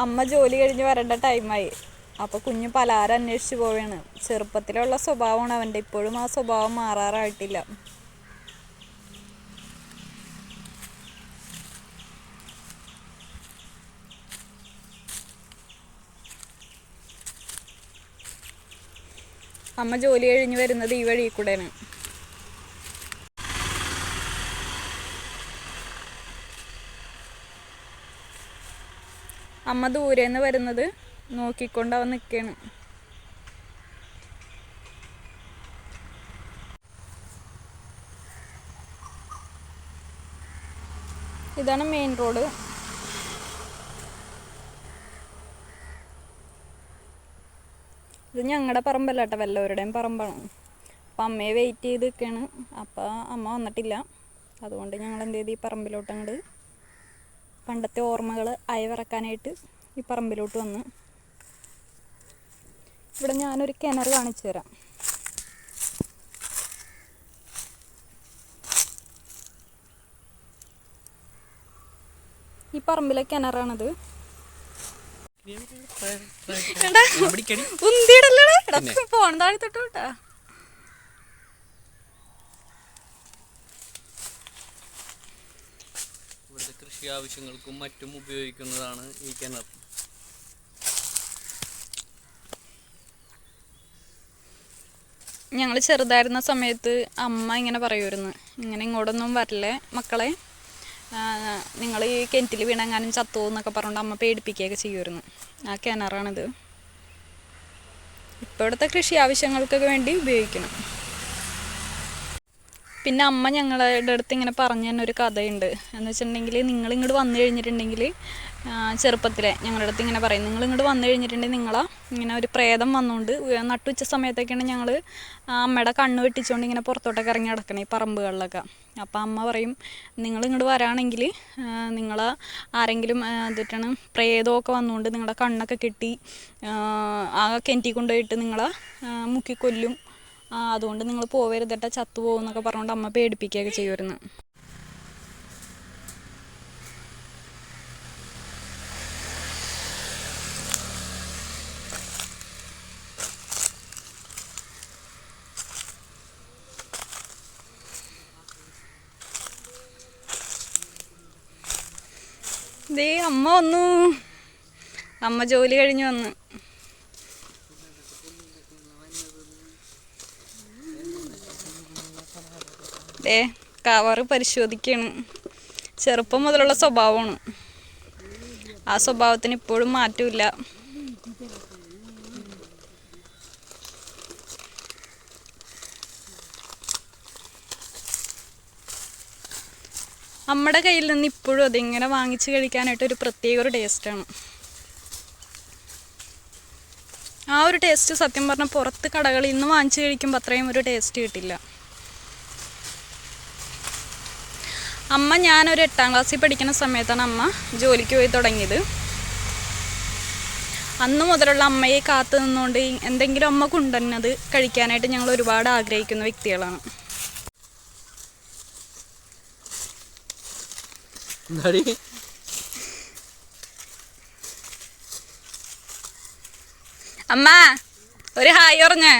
അമ്മ ജോലി കഴിഞ്ഞ് വരേണ്ട ടൈമായി. അപ്പോൾ കുഞ്ഞ് പലഹാരം അന്വേഷിച്ചു പോവുകയാണ് ചെറുപ്പത്തിലുള്ള സ്വഭാവമാണ് അവന്റെ ഇപ്പോഴും ആ സ്വഭാവം മാറാറായിട്ടില്ല. അമ്മ ജോലി കഴിഞ്ഞ് വരുന്നത് ഈ വഴി കൂടെയാണ്. അമ്മ ദൂരെ നിന്ന് വരുന്നത് നോക്കിക്കൊണ്ട് അവൻ നിൽക്കുകയാണ് ഇതാണ് മെയിൻ റോഡ് ഇത് ഞങ്ങളുടെ പറമ്പല്ല കേട്ടോ വല്ലവരുടെയും പറമ്പാണ്. അപ്പം അമ്മയെ വെയിറ്റ് ചെയ്ത് നിൽക്കുകയാണ് അപ്പം അമ്മ വന്നിട്ടില്ല. അതുകൊണ്ട് ഞങ്ങൾ എന്ത് ചെയ്ത് ഈ പറമ്പിലോട്ട് അങ്ങോട്ട് പണ്ടത്തെ ഓർമ്മകൾ അയവിറക്കാനായിട്ട് ഈ പറമ്പിലോട്ട് വന്ന്. ഇവിടെ ഞാനൊരു കിണർ കാണിച്ചു തരാം. ഈ പറമ്പിലെ കിണറാണത്. പോണ താഴെ തൊട്ട് കൃഷി ആവശ്യങ്ങൾക്കും മറ്റും ഉപയോഗിക്കുന്നതാണ് ഈ കിണർ. ഞങ്ങൾ ചെറുതായിരുന്ന സമയത്ത് അമ്മ ഇങ്ങനെ പറയുമായിരുന്നു ഇങ്ങനെ ഇങ്ങോട്ടൊന്നും വരില്ലേ മക്കളെ? നിങ്ങൾ ഈ കിണറ്റിൽ വീണെങ്ങാനും ചത്തോ എന്നൊക്കെ പറഞ്ഞുകൊണ്ട് അമ്മ പേടിപ്പിക്കുകയൊക്കെ ചെയ്യുമായിരുന്നു ആ കിണറാണിത്. ഇപ്പോഴത്തെ കൃഷി ആവശ്യങ്ങൾക്കൊക്കെ വേണ്ടി ഉപയോഗിക്കണം. പിന്നെ അമ്മ ഞങ്ങളുടെ അടുത്ത് ഇങ്ങനെ പറഞ്ഞു തന്നെ ഒരു കഥയുണ്ട്. എന്ന് വെച്ചിട്ടുണ്ടെങ്കിൽ നിങ്ങൾ ഇങ്ങോട്ട് വന്നു കഴിഞ്ഞിട്ടുണ്ടെങ്കിൽ ചെറുപ്പത്തിലെ ഞങ്ങളുടെ അടുത്ത് ഇങ്ങനെ പറയും നിങ്ങൾ ഇങ്ങോട്ട് വന്നു കഴിഞ്ഞിട്ടുണ്ടെങ്കിൽ നിങ്ങളാ ഇങ്ങനെ ഒരു പ്രേതം വന്നുകൊണ്ട് നട്ടുച്ച സമയത്തൊക്കെയാണ് ഞങ്ങൾ അമ്മയുടെ കണ്ണ് വെട്ടിച്ചുകൊണ്ട് ഇങ്ങനെ പുറത്തോട്ടൊക്കെ ഇറങ്ങി നടക്കണേ ഈ പറമ്പുകളിലൊക്കെ. അപ്പം അമ്മ പറയും നിങ്ങൾ ഇങ്ങോട്ട് വരാണെങ്കിൽ നിങ്ങൾ ആരെങ്കിലും എന്നിട്ടാണ് പ്രേതമൊക്കെ വന്നുകൊണ്ട് നിങ്ങളുടെ കണ്ണൊക്കെ കെട്ടി ആ, കെന്റി കൊണ്ടുപോയിട്ട് നിങ്ങളെ മുക്കിക്കൊല്ലും അതുകൊണ്ട് നിങ്ങൾ പോവരുതട്ട ചത്തുപോകും എന്നൊക്കെ പറഞ്ഞുകൊണ്ട് അമ്മ പേടിപ്പിക്കുകയൊക്കെ ചെയ്യുമായിരുന്നു ദേ അമ്മ വന്നു. അമ്മ ജോലി കഴിഞ്ഞു വന്ന്. ദേ കവറ് പരിശോധിക്കണം. ചെറുപ്പം മുതലുള്ള സ്വഭാവമാണ്. ആ സ്വഭാവത്തിന് ഇപ്പോഴും മാറ്റമില്ല. നമ്മുടെ കയ്യിൽ നിന്ന് ഇപ്പോഴും അതിങ്ങനെ വാങ്ങിച്ചു കഴിക്കാനായിട്ട് ഒരു പ്രത്യേക ഒരു ടേസ്റ്റാണ് ആ ഒരു ടേസ്റ്റ് സത്യം പറഞ്ഞാൽ പുറത്ത് കടകളിൽ നിന്ന് വാങ്ങിച്ചു കഴിക്കുമ്പോൾ അത്രയും ഒരു ടേസ്റ്റ് കിട്ടില്ല. അമ്മ ഞാനൊരു എട്ടാം ക്ലാസ്സിൽ പഠിക്കുന്ന സമയത്താണ് അമ്മ ജോലിക്ക് പോയി തുടങ്ങിയത്. അന്ന് മുതലുള്ള അമ്മയെ കാത്തു നിന്നുകൊണ്ട് എന്തെങ്കിലും അമ്മ കൊണ്ടുവന്നത് കഴിക്കാനായിട്ട് ഞങ്ങൾ ഒരുപാട് ആഗ്രഹിക്കുന്ന വ്യക്തികളാണ്. അമ്മ ഒരു ഹായ് പറഞ്ഞേ.